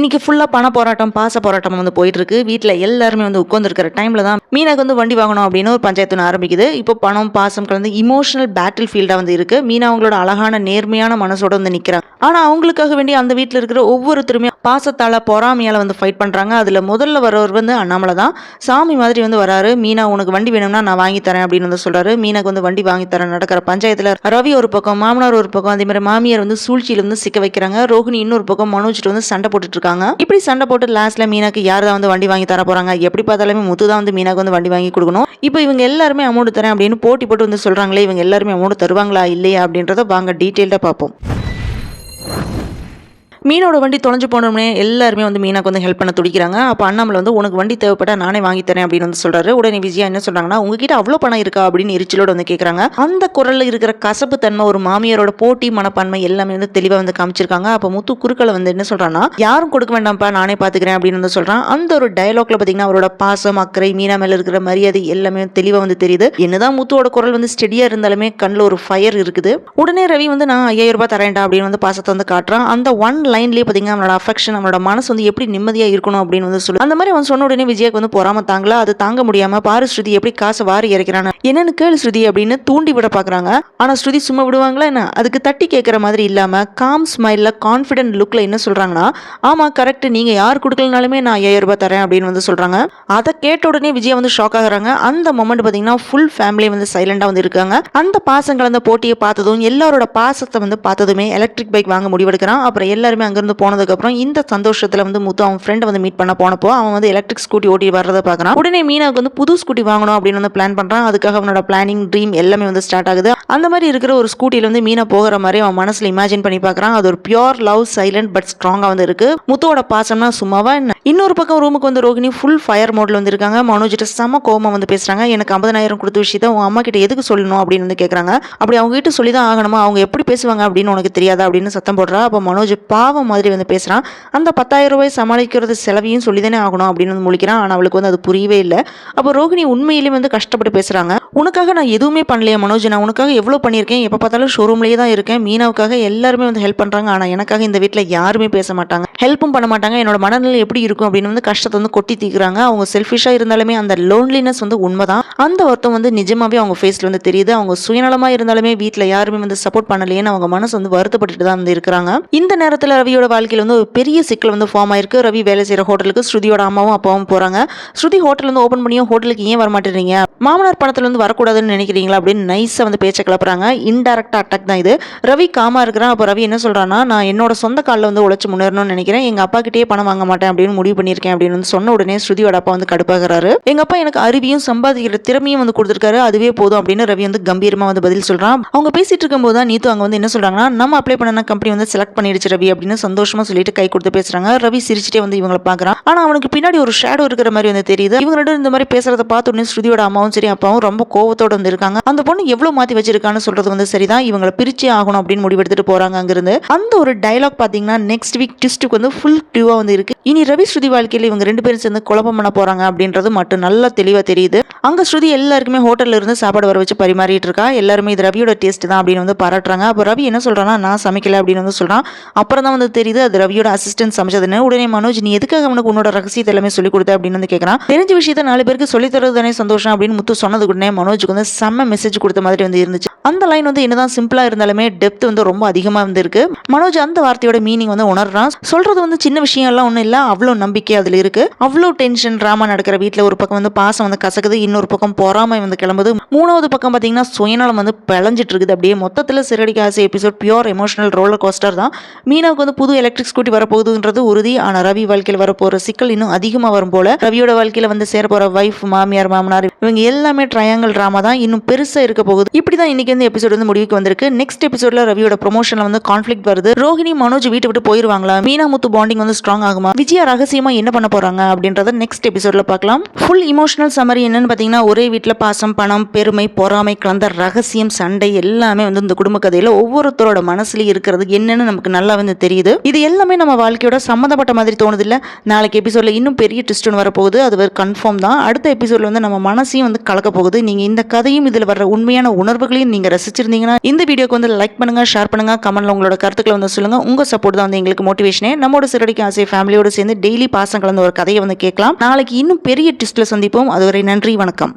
இன்னைக்கு ஃபுல்லா பண போராட்டம் பாச போராட்டம் வந்து போயிட்டு இருக்கு வீட்டில் எல்லாருமே வந்து உட்காந்துருக்கிற டைம்ல தான் மீனாக்கு வந்து வண்டி வாங்கணும் அப்படின்னு ஒரு பஞ்சாயத்து ஒன்று ஆரம்பிக்குது. இப்போ பணம் பாசம் கலந்து இமோஷனல் பேட்டில் ஃபீல்டா வந்து இருக்கு. மீனா அவங்களோட அழகான நேர்மையான மனசோட வந்து நிக்கிறாங்க ஆனா அவங்களுக்காக வேண்டி அந்த வீட்டில் இருக்கிற ஒவ்வொருத்தருமே பாசத்தால பொறாமையால வந்து ஃபைட் பண்றாங்க. அதுல முதல்ல வரவர் வந்து அண்ணாமலை தான். சாமி மாதிரி வந்து வராரு. மீனா உனக்கு வண்டி வேணும்னா நான் வாங்கி தரேன் அப்படின்னு வந்து சொல்றாரு. மீனாக்கு வந்து வண்டி வாங்கி தரேன் நடக்கிற பஞ்சாயத்துல ரவி ஒரு பக்கம் மாமனார் ஒரு பக்கம் அதே மாதிரி மாமியார் வந்து சூழ்ச்சியில வந்து சிக்க வைக்கிறாங்க. ரோஹிணி இன்னொரு பக்கம் மனோஜிட்டு வந்து சண்டை போட்டுட்டு இருக்காங்க. இப்படி சண்டை போட்டு லாஸ்ட்ல மீனாக்கு யார் தான் வந்து வண்டி வாங்கி தர போறாங்க? எப்படி பார்த்தாலுமே முத்து தான் வந்து மீனாக்கு வந்து வண்டி வாங்கி கொடுக்கணும். இப்போ இவங்க எல்லாருமே அமௌண்ட் தரேன் அப்படின்னு போட்டி போட்டு வந்து சொல்றாங்களே இவங்க எல்லாருமே அமௌண்ட் தருவாங்களா இல்லையா அப்படின்றத வாங்க டீட்டெயில்டாக பார்ப்போம். மீனோட வண்டி தொலைஞ்சு போனோடனே எல்லாருமே வந்து மீனாக்கு வந்து ஹெல்ப் பண்ண துடிக்கிறாங்க. அப்போ அண்ணாமலை வந்து உனக்கு வண்டி தேவைப்பட்டா நானே வாங்கி தரேன் அப்படின்னு வந்து சொல்றாரு. உடனே விஜயா என்ன சொல்றாங்கன்னா உங்ககிட்ட அவ்வளோ பணம் இருக்கா? அப்படின்னு எரிச்சலோட வந்து கேட்குறாங்க அந்த குரலில் இருக்கிற கசப்பு தன்மை ஒரு மாமியாரோட போட்டி மனப்பான்மை எல்லாமே வந்து தெளிவாக வந்து காமிச்சிருக்காங்க. அப்போ முத்து குறுக்களை வந்து என்ன சொல்றான்னா யாரும் கொடுக்க வேண்டாம்ப்பா நானே பார்த்துக்கிறேன் அப்படின்னு வந்து சொல்றான். அந்த ஒரு டயலாக்ல பார்த்தீங்கன்னா அவரோட பாசம் அக்கறை மீனா மேல இருக்கிற மரியாதை எல்லாமே தெளிவாக வந்து தெரியுது. என்னதான் முத்துவோட குரல் வந்து ஸ்டெடியா இருந்தாலுமே கண்ணில் ஒரு ஃபயர் இருக்குது. உடனே ரவி வந்து நான் ஐயாயிரம் ரூபாய் தரேன்டா அப்படின்னு வந்து பாசத்தை வந்து காட்டுறான். அந்த ஒன் லைன்லேயே பார்த்தீங்கன்னா அவனோட அஃபெக்ஷன் அவனோட மனசு வந்து எப்படி நிம்மதியாக இருக்கணும் அப்படின்னு வந்து சொல்லு. அந்த மாதிரி அவன் சொன்ன உடனே விஜயாக்கு வந்து பொறாம தாங்களா அது தாங்க முடியாம பாரு ஸ்ருதி எப்படி காசை வாரி இறைக்கிறான்னு. என்னன்னு கேள் ஸ்ருதி அப்படின்னு தூண்டி விட பார்க்குறாங்க ஆனால் ஸ்ருதி சும்மா விடுவாங்களா என்ன? அதுக்கு தட்டி கேட்குற மாதிரி இல்லாமல் காம் ஸ்மைலில் கான்ஃபிடென்ட் லுக்கில் என்ன சொல்கிறாங்கன்னா ஆமாம் கரெக்ட் நீங்கள் யார் கொடுக்கலனாலுமே நான் ஐயாயிரம் ரூபாய் தரேன் அப்படின்னு வந்து சொல்கிறாங்க அதை கேட்ட உடனே விஜய் வந்து ஷாக் ஆகுறாங்க. அந்த மொமெண்ட் பார்த்தீங்கன்னா ஃபுல் ஃபேமிலி வந்து சைலண்டாக வந்து இருக்காங்க. அந்த பாசங்கள் அந்த போட்டியை பார்த்ததும் எல்லாரோட பாசத்தை வந்து பார்த்ததுமே எலக்ட்ரிக் பைக் வாங்க முடிவெடுக்கிறான். அப்புறம் எல்லாருமே அங்கேருந்து போனதுக்கப்புறம் இந்த சந்தோஷத்தில் வந்து முத்து அவன் ஃப்ரெண்டை வந்து மீட் பண்ண போனப்போ அவன் வந்து எலக்ட்ரிக் ஸ்கூட்டி ஓட்டி வர்றதை பார்க்குறான். உடனே மீனாவுக்கு வந்து புது ஸ்கூட்டி வாங்கணும் அப்படின்னு வந்து பிளான் பண்ணுறான் அதுக்காக அவனோட பிளானிங் ட்ரீம் எல்லாமே வந்து ஸ்டார்ட் ஆகுது. அந்த மாதிரி இருக்கிற ஒரு ஸ்கூட்டியில் வந்து மீனா போகிற மாதிரி அவன் மனசில் இமேஜின் பண்ணி பார்க்குறான். அது ஒரு பியோர் லவ் சைலண்ட் பட் ஸ்ட்ராங்காக வந்து இருக்கு. முத்துவோட பாசம்னா சும்மாவா என்ன? இன்னொரு பக்கம் ரூமுக்கு வந்து ரோகிணி ஃபுல் ஃபயர் மோட்ல வந்து இருக்காங்க. மனோஜிட்ட செம கோவமா வந்து பேசுறாங்க. எனக்கு ஐம்பதனாயிரம் கொடுத்த விஷயத்த உன் அம்மா கிட்ட எதுக்கு சொல்லணும்? அப்படின்னு வந்து கேட்குறாங்க அப்படி அவங்க கிட்ட சொல்லி தான் ஆகணுமா? அவங்க எப்படி பேசுவாங்க அப்படின்னு உனக்கு தெரியாதா அப்படின்னு சத்தம் போடுறா. அப்போ மனோஜ் பா பாவம் மாதிரி வந்து பேசுகிறான் அந்த பத்தாயிரம் ரூபாய் சமாளிக்கிறது செலவையும் சொல்லி தானே ஆகணும் அப்படின்னு வந்து முழிக்கிறான். ஆனால் அவளுக்கு வந்து அது புரியவே இல்லை. அப்போ ரோகிணி உண்மையிலேயே வந்து கஷ்டப்பட்டு பேசுகிறாங்க உனக்காக நான் எதுவுமே பண்ணலையே மனோஜ். நான் உனக்காக எவ்வளோ பண்ணியிருக்கேன்? எப்போ பார்த்தாலும் ஷோரூம்லேயே தான் இருக்கேன். மீனாவுக்காக எல்லாருமே வந்து ஹெல்ப் பண்ணுறாங்க ஆனால் எனக்காக இந்த வீட்டில் யாருமே பேச மாட்டாங்க. ஹெல்ப்பும் பண்ண மாட்டாங்க. என்னோட மனநிலை எப்படி இருக்கும் அப்படின்னு வந்து கஷ்டத்தை வந்து கொட்டி தீக்குறாங்க. அவங்க செல்ஃபிஷாக இருந்தாலுமே அந்த லோன்லினஸ் வந்து உண்மைதான். அந்த ஒருத்தம் வந்து நிஜமாவே அவங்க ஃபேஸில் வந்து தெரியுது. அவங்க சுயநலமாக இருந்தாலுமே வீட்டில் யாருமே வந்து சப்போர்ட் பண்ணலையேன்னு அவங்க மனசு வந்து வருத்தப்பட்டுட்டு தான் வந்து இருக்கிறாங்க. இந்த நேரத்தில் ரவியோட வாழ்க்கையில் வந்து ஒரு பெரிய சிக்கல் வந்து ஃபார்ம் ஆயிருக்கு. ரவி வேலை செய்கிற ஹோட்டலுக்கு ஸ்ருதியோட அம்மாவும் அப்பாவும் போகிறாங்க ஸ்ருதி ஹோட்டல் வந்து ஓப்பன் பண்ணியும் ஹோட்டலுக்கு ஏன் வர மாட்டேறீங்க மாமனார் பணத்தில் வந்து வரக்கூடாதுன்னு நினைக்கிறீங்களா அப்படின்னு நைஸாக வந்து பேச்சை கிளப்புறாங்க. இன்டெரக்டாக அட்டாக் தான் இது. ரவி காமா இருக்கிறான். அப்போ ரவி என்ன சொல்றான்னா நான் என்னோட சொந்த காலில் வந்து உழைச்சி முன்னேறணும்னு நினைக்கிறேன். எங்கள் அப்பா கிட்டே பணம் வாங்க மாட்டேன் அப்படின்னு முடிவு பண்ணியிருக்கேன் அப்படின்னு வந்து சொன்ன உடனே ஸ்ருதியோட அப்பா வந்து கடுப்பாகிறாரு. எங்கள் அப்பா எனக்கு அறிவியும் சம்பாதிக்கிற திறமையும் வந்து கொடுத்துருக்காரு. அதுவே போதும் அப்படின்னு ரவி வந்து கம்பீரமாக வந்து பதில் சொல்கிறான் அவங்க பேசிட்டு இருக்கும்போது தான் நீத்து அங்கே வந்து என்ன சொல்றாங்கன்னா நம்ம அப்ளை பண்ண கம்பெனி வந்து செலக்ட் பண்ணிடுச்சு ரவி அப்படின்னு சந்தோஷமா சொல்லிட்டு கை கொடுத்து பேசுறாங்க. ரவி சிரிச்சிட்டே வந்து இவங்களை பாக்குறான். ஆனா அவனுக்கு பின்னாடி ஒரு ஷேடோ இருக்கிற மாதிரி வந்து தெரியுது. இவங்க ரெண்டும் இந்த மாதிரி பேசுறத பார்த்த உடனே ஸ்ருதியோட அம்மாவும் சரி அப்பாவும் ரொம்ப கோவத்தோட வந்து இருக்காங்க. அந்த பொண்ணு எவ்வளவு மாத்தி வச்சிருக்கான்னு சொல்றது வந்து சரிதான். இவங்களை பிரிச்சே ஆகணும் அப்படின்னு முடிவெடுத்துட்டு போறாங்க அங்கிருந்து. அந்த ஒரு டயலாக் பாத்தீங்கன்னா நெக்ஸ்ட் வீக் டிஸ்ட்டுக்கு வந்து ஃபுல் டியூவா வந்து இருக்கு. இனி ரவி ஸ்ருதி வாழ்க்கையில் இவங்க ரெண்டு பேரும் சேர்ந்து குழப்பம் பண்ண போறாங்க அப்படின்றது மட்டும் நல்லா தெளிவாக தெரியுது. அங்கே ஸ்ருதி எல்லாருக்குமே ஹோட்டல்ல இருந்து சாப்பாடு வர வச்சு பரிமாறிட்டு இருக்கா. எல்லாருமே இது ரவியோட டேஸ்ட் தான் அப்படின்னு வந்து பாராட்டுறாங்க. அப்போ ரவி என்ன சொல்கிறான்னா நான் சமைக்கல அப்படின்னு வந்து சொல்கிறான் அப்புறம் தான் வந்து தெரியுது அது ரவியோட அசிஸ்டன்ட் சமைச்சதுன்னு. உடனே மனோஜ் நீ எதுக்காக அவனுக்கு உன்னோட ரகசியத்தை எல்லாமே சொல்லி கொடுத்த? அப்படின்னு வந்து கேட்குறான் தெரிஞ்ச விஷயத்த நாலு பேருக்கு சொல்லித்தரது தானே சந்தோஷம் அப்படின்னு முத்து சொன்னது உடனே மனோஜுக்கு வந்து செம்ம மெசேஜ் கொடுத்த மாதிரி வந்து இருந்துச்சு. அந்த லைன் வந்து என்னதான் சிம்பிளா இருந்தாலுமே டெப்த் வந்து ரொம்ப அதிகமா வந்துருக்கு மனோஜ் அந்த வார்த்தையோட மீனிங் வந்து உணர்றான். சொல்றது வந்து சின்ன விஷயம் எல்லாம் ஒன்றும் இல்லை அவ்வளோ நம்பிக்கை அதில் இருக்கு. அவ்வளோ டென்ஷன் ட்ராமா நடக்கிற வீட்டில் ஒரு பக்கம் வந்து பாசம் வந்து கசக்குது இன்னொரு பக்கம் பொறாமை வந்து கிளம்புது. மூணாவது பக்கம் பார்த்தீங்கன்னா சுயநலம் வந்து பிளஞ்சிட்டு இருக்குது. அப்படியே மொத்தத்தில் சிறடிக்கு ஆசை episode pure emotional roller coaster தான். மீனாவுக்கு வந்து புது எலக்ட்ரிக் ஸ்கூட்டி வரப்போகுதுன்றது உறுதி. ஆனால் ரவி வாழ்க்கையில் வரப்போகிற சிக்கல் இன்னும் அதிகமாக வரும் போல. ரவியோட வாழ்க்கையில் வந்து சேர போகிற வைஃப் மாமியார் மாமனார் இவங்க எல்லாமே ட்ரையாங்கல் ட்ராமா தான். இன்னும் பெருசாக இருக்க போகுது. இப்படி தான் இன்னைக்கு வந்து எபிசோட் வந்து முடிவுக்கு வந்திருக்கு. நெக்ஸ்ட் எபிசோட்ல ரவியோட ப்ரொமோஷனில் வந்து கான்ஃப்ளிக் வருது. ரோஹிணி மனோஜ் வீட்டை விட்டு போயிருவாங்களா? மீனா முத்து பாண்டிங் வந்து ஸ்ட்ராங் ஆகுமா? விஜயா ரகசியமா என்ன பண்ண போறாங்க அப்படின்றத நெக்ஸ்ட் எபிசோட்ல பார்க்கலாம். ஃபுல் இமோஷனல் சம்மரி என்னன்னு பார்த்தீங்கன்னா ஒரே வீட்டில் பாசம் பணம் பெருமை பொறாமை கலந்த ரகசியம் சண்டை எல்லாமே வந்து இந்த குடும்ப கதையில ஒவ்வொருத்தரோட மனசுலயும் இருக்கிறது என்னன்னு நமக்கு நல்லா வந்து தெரியுது. இது எல்லாமே நம்ம வாழ்க்கையோட சம்மந்தப்பட்ட மாதிரி தோணுது இல்ல நாளைக்கு எபிசோட்ல இன்னும் பெரிய ட்விஸ்ட் ஒன்று வரப்போகுது. அது ஒரு கன்ஃபார்ம் தான். அடுத்த எபிசோட்ல வந்து நம்ம மனசையும் வந்து கலக்க போகுது. நீங்க இந்த கதையும் இதுல வர்ற உண்மையான உணர்வுகளையும் நீங்க நீங்கள் ரசிச்சிருந்தீங்கன்னா இந்த வீடியோக்கு வந்து லைக் பண்ணுங்கள் ஷேர் பண்ணுங்க கமெண்ட்ல உங்களோட கருத்துக்களை வந்து சொல்லுங்கள் உங்கள் சப்போர்ட் தான் வந்து எங்களுக்கு மோட்டிவேஷனே நம்மோட சிறடிக்கு ஆசை ஃபேமிலியோடு சேர்ந்து டெய்லி பாசம் கலந்த ஒரு கதையை வந்து கேட்கலாம். நாளைக்கு இன்னும் பெரிய ட்விஸ்ட்டில் சந்திப்போம். அதுவரை நன்றி வணக்கம்.